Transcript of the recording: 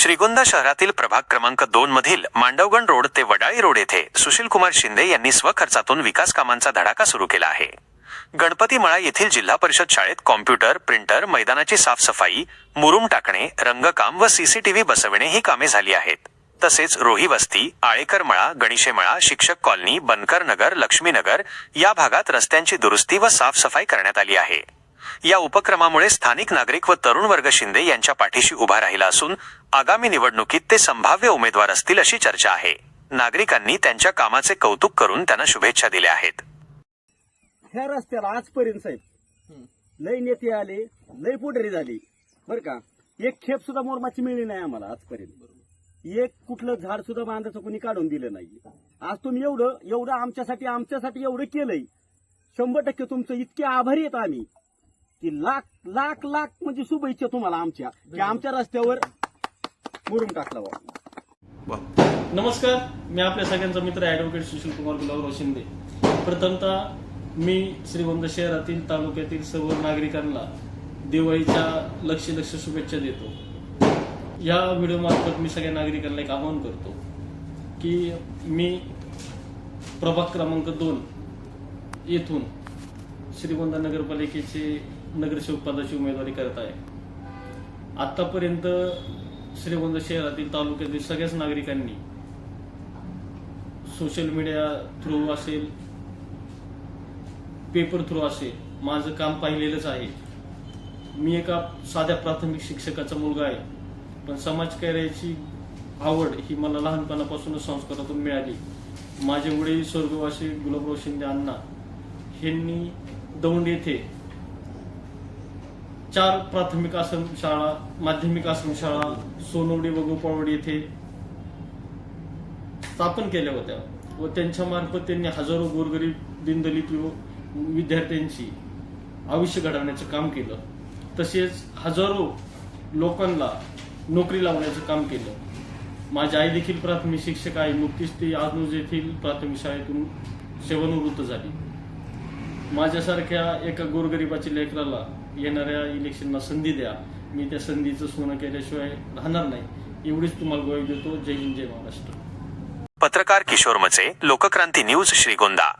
श्रीगोंदा शहरातील प्रभाग क्रमांक दोन मधील मांडवगण रोड ते वडाळी रोड येथे सुशील कुमार शिंदे यांनी स्वखर्चातून विकास कामांचा धडाका सुरू केला आहे. गणपती मळा येथील जिल्हा परिषद शाळेत कॉम्प्युटर प्रिंटर मैदानाची साफसफाई मुरुम टाकणे रंगकाम व सीसीटीव्ही बसविणे ही कामे झाली आहेत. तसेच रोही वस्ती आळेकर मळा गणेशे मळा शिक्षक कॉलनी बनकर नगर लक्ष्मीनगर या भागात रस्त्यांची दुरुस्ती व साफसफाई करण्यात आली आहे. या उपक्रमामुळे स्थानिक नागरिक व तरुण वर्ग शिंदे यांच्या पाठीशी उभा राहिला असून आगामी निवडणुकीत ते संभाव्य उमेदवार असतील अशी चर्चा आहे. नागरिकांनी त्यांच्या कामाचे कौतुक करून त्यांना शुभेच्छा दिल्या आहेत. ह्या रस्त्याला आजपर्यंत साहेब लय नेते आले लय पुढारी झाली. बर का? एक खेप सुद्धा मोरमाची मिळली नाही आम्हाला आजपर्यंत. एक कुठलं झाड सुद्धा बांधाचं कोणी काढून दिलं नाही. आज तुम्ही एवढं एवढं आमच्यासाठी आमच्यासाठी एवढं केलंय. शंभर टक्के तुमचं इतके आभारी आहेत आम्ही. की लाख लाख लाख म्हणजे शुभेच्छा तुम्हाला आमच्या की आमच्या रस्त्यावर मुरुम टाकला बा नमस्कार मी आपल्या सगळ्यांचा मित्र ॲडव्होकेट सुशील कुमार गुलाबराव शिंदे. प्रथमतः मी श्रीगोंदा शहरातील तालुक्यातील सर्व नागरिकांना दिवाळीच्या लक्ष लक्ष शुभेच्छा देतो. या व्हिडिओमार्फत मी सगळ्या नागरिकांना एक आवाहन करतो की मी प्रभाग क्रमांक दोन येथून श्रीगोंदा नगरपालिकेचे नगरसेवक पदाची उमेदवारी करत आहे. आतापर्यंत श्रीगोंदा शहरातील तालुक्यातील सगळ्याच नागरिकांनी सोशल मीडिया थ्रू असेल पेपर थ्रू असेल माझं काम पाहिलेलंच आहे. मी एका साध्या प्राथमिक शिक्षकाचा मुलगा आहे. पण समाजकार्याची आवड ही मला लहानपणापासूनच संस्कारातून मिळाली. माझे वडील स्वर्गवासी गुलाबराव शिंदे अण्णा यांनी दौंड येथे चार प्राथमिक आश्रम शाळा माध्यमिक आश्रम शाळा सोनवडी व गोपाळवडी येथे स्थापन केल्या होत्या व त्यांच्या मार्फत त्यांनी हजारो गोरगरीब दिनदलित व विद्यार्थ्यांची आयुष्य घडवण्याचं काम केलं. तसेच हजारो लोकांना नोकरी लावण्याचं काम केलं. माझी आई देखील प्राथमिक शिक्षक आहे. नुकतीच ती आजनूज येथील प्राथमिक शाळेतून सेवानिवृत्त झाली. माझ्यासारख्या एका गोरगरिबाच्या लेकराला येणाऱ्या इलेक्शनला संधी द्या. मी त्या संधीचं सोनं केल्याशिवाय राहणार नाही. एवढीच तुम्हाला ग्वाही देतो. जय हिंद जय महाराष्ट्र. पत्रकार किशोर मचे लोकक्रांती न्यूज श्रीगोंदा.